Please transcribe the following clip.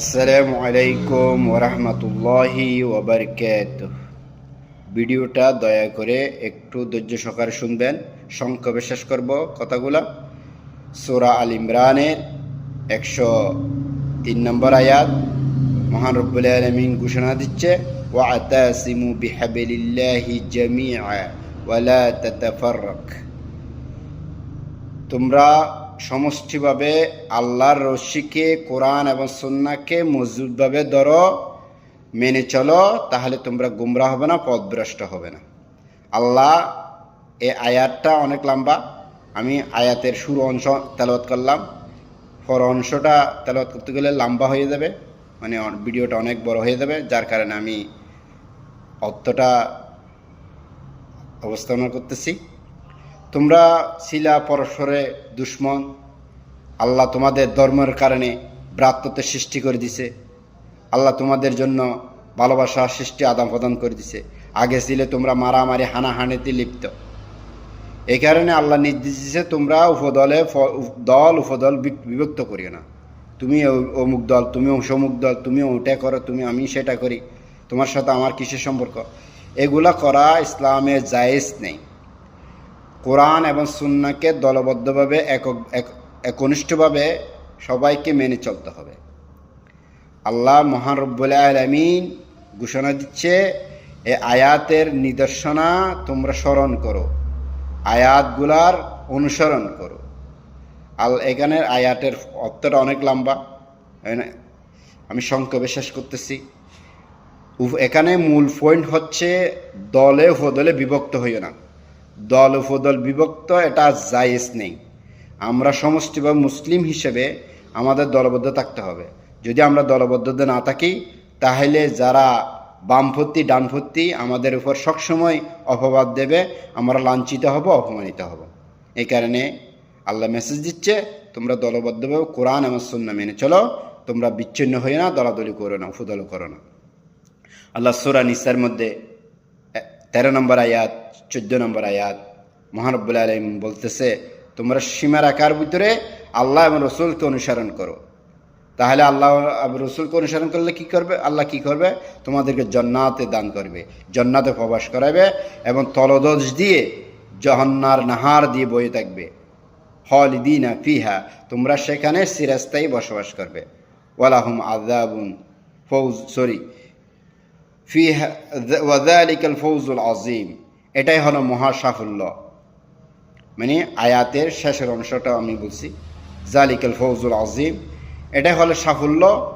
আসসালামু আলাইকুম ওরহমতুল্লাহি ওবরকাত ভিডিওটা দয়া করে একটু ধৈর্য সহকারে শুনবেন। সংক্ষেপে শেষ করব কথাগুলা। সোরা আল ইমরানের একশো তিন নম্বর আয়াত। মহান রব্বুল আলমিন ঘোষণা দিচ্ছে, ওয়াতাসিমু বিহাবিলিল্লাহি জামিআ ওয়ালা তাতাফাররাক। তোমরা সমষ্টিভাবে আল্লাহর রশ্মিকে কোরআন এবং সন্নাকে মজবুতভাবে ধরো, মেনে চলো, তাহলে তোমরা গুমরা হবে না, পথভ্রষ্ট হবে না। আল্লাহ এ আয়াতটা অনেক লম্বা। আমি আয়াতের শুরু অংশ তেলবাদ করলাম। পর অংশটা তেলবাদ করতে গেলে লম্বা হয়ে যাবে। মানে ভিডিওটা অনেক বড় হয়ে যাবে, যার কারণে আমি অর্থটা অবস্থাপনা করতেছি। তোমরা ছিলা পরস্পরে দুশ্মন। আল্লাহ তোমাদের ধর্মের কারণে ভ্রাতৃত্বের সৃষ্টি করে দিছে। আল্লাহ তোমাদের জন্য ভালোবাসা সৃষ্টি আদান প্রদান করে দিছে। আগে ছিলে তোমরা মারামারি, হানাহানিতে লিপ্ত। এই কারণে আল্লাহ নির্দেশ দিছে, তোমরা উপদলে দল, উপদল বিভক্ত করিও না। তুমি অমুক দল, তুমি সমুক দল, তুমি ওটা করো, তুমি আমি সেটা করি। তোমার সাথে আমার কিসের সম্পর্ক? এগুলা করা ইসলামে জায়েজ নেই। কোরআন এবং সুন্নাকে দলবদ্ধভাবে একক এক- একনিষ্ঠভাবে সবাইকে মেনে চলতে হবে। আল্লাহ মহান রব্বুল আলমিন ঘোষণা দিচ্ছে, এ আয়াতের নিদর্শনা তোমরা স্মরণ করো, আয়াতগুলার অনুসরণ করো। আল এখানের আয়াতের অর্থটা অনেক লম্বা আমি সংক্ষেপে শেষ করতেছি। এখানে মূল পয়েন্ট হচ্ছে, দলে উপদলে বিভক্ত হইও না। দল উপদল বিভক্ত, এটা জায়েজ নেই। আমরা সমষ্টি বা মুসলিম হিসেবে আমাদের দলবদ্ধ থাকতে হবে। যদি আমরা দলবদ্ধতা না থাকি, তাহলে যারা বামপন্থী, ডানপন্থী আমাদের উপর সবসময় অপবাদ দেবে, আমরা লাঞ্ছিত হব, অপমানিত হব। এই কারণে আল্লাহ মেসেজ দিচ্ছে, তোমরা দলবদ্ধভাবে কোরআন এবং সুন্না মেনে চলো, তোমরা বিচ্ছিন্ন হয়ে না, দলাদলি করো না উপদল করো না। আল্লাহ সুরা নিসার মধ্যে তেরো নম্বর আয়াত, চোদ্দ নম্বর আয়াত মহানব্বুল আলম বলতেছে, তোমরা সীমা রাখার ভিতরে আল্লাহ এবং রসুলকে অনুসরণ করো। তাহলে আল্লাহ রসুলকে অনুসরণ করলে কি করবে? আল্লাহ কি করবে? তোমাদেরকে জন্নাতে দান করবে, জন্নাতে প্রবাস করাবে এবং তলদোষ দিয়ে জহন্নার নাহার দিয়ে বয়ে থাকবে। হল হলিদিনা ফিহা, তোমরা সেখানে সিরাস্তাই বসবাস করবে। ওয়ালাহুম আদাবুন ফৌজ, সরি ফিহা ওয়াদালিকাল ফৌজুল আজিম এটাই হলো মহা সাফল্য। মানে আয়াতের শেষের অংশটা আমি বলছি। জালিকাল ফৌজুল আজিম এটাই হলো সাফল্য।